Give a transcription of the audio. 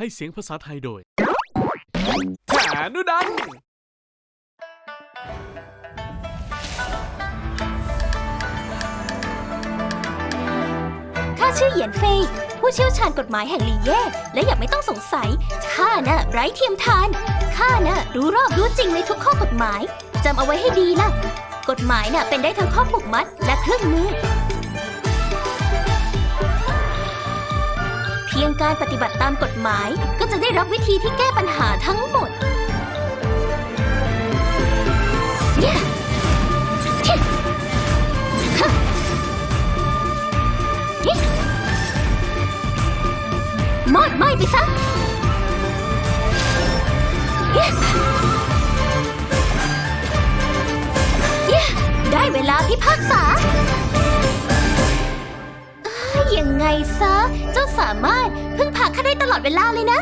ให้เสียงภาษาไทยโดยแขนุดัน ข้าชื่อเหยียนเฟย ผู้เชี่ยวชาญกฎหมายแห่งหลีเย่ และอย่าไม่ต้องสงสัย ข้าน่ะไร้เทียมทาน ข้าน่ะรู้รอบรู้จริงในทุกข้อกฎหมาย จำเอาไว้ให้ดีล่ะกฎหมายน่ะเป็นได้ทั้งข้อผูกมัดและเครื่องมือ การปฏิบัติตามกฎหมาย ก็จะได้รับวิธีที่แก้ปัญหาทั้งหมด Yeah. Yeah. ฮะ Yeah. มอดไหม้ไปซะ Yeah. Yeah. ได้เวลาพิพากษาอยยังไงซะ เจ้าสามารถ พึ่งพาข้าได้ตลอดเวลาเลยนะ